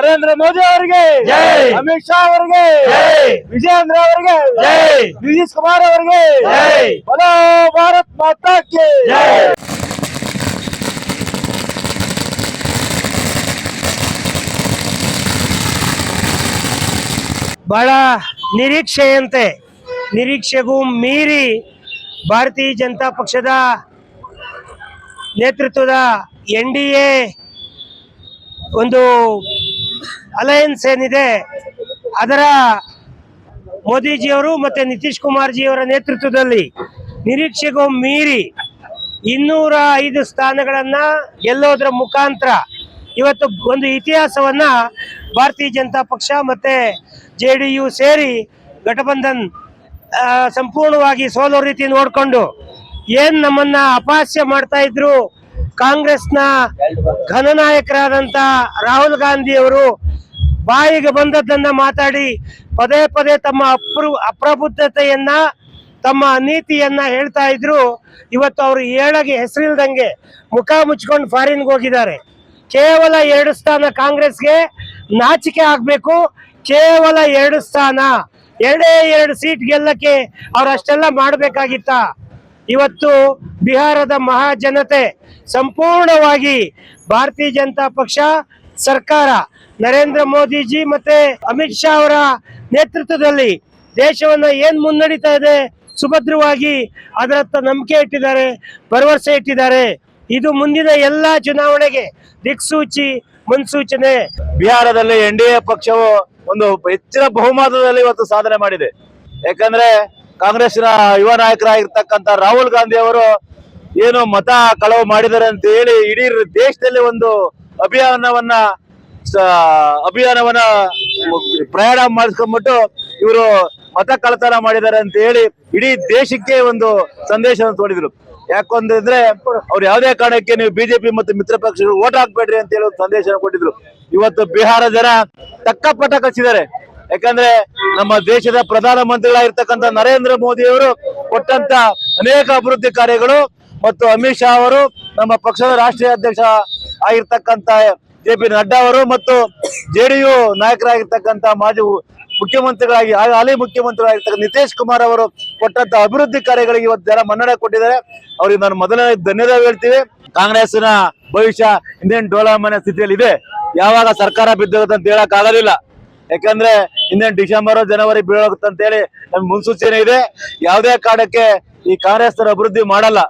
ನರೇಂದ್ರ ಮೋದಿ ಅವರಿಗೆ. ಅಮಿತ್ ಶಾ ಅವರಿಗೆ ವಿಜಯೇಂದ್ರ ಅವರಿಗೆ. ನಿತೀಶ್ ಕುಮಾರ್ ಅವರಿಗೆ. ಬಲೋ ಭಾರತ್ ಮಾತಾಕ್ಕೆ. ಬಹಳ ನಿರೀಕ್ಷೆಯಂತೆ ನಿರೀಕ್ಷೆಗೂ ಮೀರಿ ಭಾರತೀಯ ಜನತಾ ಪಕ್ಷದ ನೇತೃತ್ವದ ಎನ್ ಡಿ ಎ ಒಂದು ಅಲಯನ್ಸ್ ಏನಿದೆ, ಅದರ ಮೋದಿಜಿಯವರು ಮತ್ತೆ ನಿತೀಶ್ ಕುಮಾರ್ ಜಿಯವರ ನೇತೃತ್ವದಲ್ಲಿ ನಿರೀಕ್ಷೆಗೂ ಮೀರಿ ಇನ್ನೂರ ಐದು ಸ್ಥಾನಗಳನ್ನ ಗೆಲ್ಲೋದ್ರ ಮುಖಾಂತರ ಇವತ್ತು ಒಂದು ಇತಿಹಾಸವನ್ನ ಭಾರತೀಯ ಜನತಾ ಪಕ್ಷ ಮತ್ತೆ ಜೆ ಸೇರಿ ಘಟಬಂಧನ್ ಸಂಪೂರ್ಣವಾಗಿ ಸೋಲೋ ರೀತಿ ನೋಡ್ಕೊಂಡು ಏನ್ ನಮ್ಮನ್ನ ಅಪಾಸ್ಯ ಮಾಡ್ತಾ ಇದ್ರು ಕಾಂಗ್ರೆಸ್ನ ಘನನಾಯಕರಾದಂತ ರಾಹುಲ್ ಗಾಂಧಿ ಅವರು ಬಾಯಿಗೆ ಬಂದದ್ದನ್ನ ಮಾತಾಡಿ ಪದೇ ಪದೇ ತಮ್ಮ ಅಪ್ರ ಅಪ್ರಬುದ್ಧತೆಯನ್ನ, ತಮ್ಮ ನೀತಿಯನ್ನ ಹೇಳ್ತಾ ಇದ್ರು. ಇವತ್ತು ಅವರು ಏಳಗೆ ಹೆಸರಿಲ್ದಂಗೆ ಮುಖ ಮುಚ್ಕೊಂಡು ಫಾರಿನ್ಗೆ ಹೋಗಿದ್ದಾರೆ. ಕೇವಲ ಎರಡು ಸ್ಥಾನ ಕಾಂಗ್ರೆಸ್ಗೆ ನಾಚಿಕೆ ಆಗ್ಬೇಕು. ಕೇವಲ ಎರಡು ಸ್ಥಾನ. ಎರಡೇ ಎರಡು ಸೀಟ್ ಗೆಲ್ಲಕ್ಕೆ ಅವ್ರು ಅಷ್ಟೆಲ್ಲ ಮಾಡ್ಬೇಕಾಗಿತ್ತ? ಇವತ್ತು ಬಿಹಾರದ ಮಹಾಜನತೆ ಸಂಪೂರ್ಣವಾಗಿ ಭಾರತೀಯ ಜನತಾ ಪಕ್ಷ, ಸರ್ಕಾರ, ನರೇಂದ್ರ ಮೋದಿಜಿ ಮತ್ತೆ ಅಮಿತ್ ಶಾ ಅವರ ನೇತೃತ್ವದಲ್ಲಿ ದೇಶವನ್ನ ಏನ್ ಮುನ್ನಡೀತಾ ಇದೆ ಸುಭದ್ರವಾಗಿ ಅದರತ್ತ ನಂಬಿಕೆ ಇಟ್ಟಿದ್ದಾರೆ, ಭರವಸೆ ಇಟ್ಟಿದ್ದಾರೆ. ಇದು ಮುಂದಿನ ಎಲ್ಲಾ ಚುನಾವಣೆಗೆ ದಿಕ್ಸೂಚಿ, ಮುನ್ಸೂಚನೆ. ಬಿಹಾರದಲ್ಲಿ ಎನ್ ಡಿ ಪಕ್ಷವು ಒಂದು ಹೆಚ್ಚಿನ ಬಹುಮತದಲ್ಲಿ ಇವತ್ತು ಸಾಧನೆ ಮಾಡಿದೆ. ಯಾಕಂದ್ರೆ ಕಾಂಗ್ರೆಸ್ನ ಯುವ ನಾಯಕರಾಗಿರ್ತಕ್ಕಂಥ ರಾಹುಲ್ ಗಾಂಧಿ ಅವರು ಏನು ಮತ ಕಳವು ಮಾಡಿದ್ದಾರೆ ಅಂತ ಹೇಳಿ ಇಡೀ ದೇಶದಲ್ಲಿ ಒಂದು ಅಭಿಯಾನವನ್ನ ಅಭಿಯಾನವನ್ನ ಪ್ರಯಾಣ ಮಾಡಿಸ್ಕೊಂಡ್ಬಿಟ್ಟು ಇವರು ಮತ ಕಳತನ ಮಾಡಿದ್ದಾರೆ ಅಂತ ಹೇಳಿ ಇಡೀ ದೇಶಕ್ಕೆ ಒಂದು ಸಂದೇಶವನ್ನು ತೋಡಿದ್ರು. ಯಾಕಂದ್ರೆ ಅವ್ರು ಯಾವುದೇ ಕಾರಣಕ್ಕೆ ನೀವು ಬಿಜೆಪಿ ಮತ್ತು ಮಿತ್ರ ಪಕ್ಷಗಳು ಓಟ್ ಹಾಕ್ಬೇಡ್ರಿ ಅಂತ ಹೇಳಿ ಸಂದೇಶ ಕೊಟ್ಟಿದ್ರು. ಇವತ್ತು ಬಿಹಾರ ಜನ ತಕ್ಕ ಪಟ್ಟ ಕಚ್ಚಿದ್ದಾರೆ ಯಾಕಂದ್ರೆ ನಮ್ಮ ದೇಶದ ಪ್ರಧಾನ ಮಂತ್ರಿಗಳಾಗಿರ್ತಕ್ಕಂಥ ನರೇಂದ್ರ ಮೋದಿ ಅವರು ಕೊಟ್ಟಂತ ಅನೇಕ ಅಭಿವೃದ್ಧಿ ಕಾರ್ಯಗಳು ಮತ್ತು ಅಮಿತ್ ಶಾ ಅವರು ನಮ್ಮ ಪಕ್ಷದ ರಾಷ್ಟ್ರೀಯ ಅಧ್ಯಕ್ಷ ಆಗಿರ್ತಕ್ಕಂಥ ಜೆ ಪಿ ನಡ್ಡಾ ಅವರು ಮತ್ತು ಜೆಡಿಯು ನಾಯಕರಾಗಿರ್ತಕ್ಕಂಥ ಮಾಜಿ ಮುಖ್ಯಮಂತ್ರಿಗಳಾಗಿ ಹಾಲಿ ಮುಖ್ಯಮಂತ್ರಿಗಳಾಗಿರ್ತಕ್ಕಂಥ ನಿತೀಶ್ ಕುಮಾರ್ ಅವರು ಕೊಟ್ಟಂತ ಅಭಿವೃದ್ಧಿ ಕಾರ್ಯಗಳಿಗೆ ಇವತ್ತು ಜನ ಮನ್ನಣೆ ಕೊಟ್ಟಿದ್ದಾರೆ. ಅವ್ರಿಗೆ ನಾನು ಮೊದಲನೇ ಧನ್ಯವಾದ ಹೇಳ್ತೀವಿ. ಕಾಂಗ್ರೆಸ್ನ ಭವಿಷ್ಯ ಇಂಡಿಯನ್ ಡೋಲಾಮನೆ ಸ್ಥಿತಿಯಲ್ಲಿ ಇದೆ ಯಾವಾಗ ಸರ್ಕಾರ ಬಿದ್ದೋಗುತ್ತೆ ಅಂತ ಹೇಳಕ್ ಆಗೋದಿಲ್ಲ ಯಾಕಂದ್ರೆ ಇನ್ನೇನು ಡಿಸೆಂಬರ್, ಜನವರಿ ಬೀಳೋಗುತ್ತೆ ಅಂತ ಹೇಳಿ ನಮ್ಗೆ ಮುನ್ಸೂಚನೆ ಇದೆ. ಯಾವುದೇ ಕಾರಣಕ್ಕೆ ಈ ಕಾಂಗ್ರೆಸ್ ಅಭಿವೃದ್ಧಿ ಮಾಡಲ್ಲ.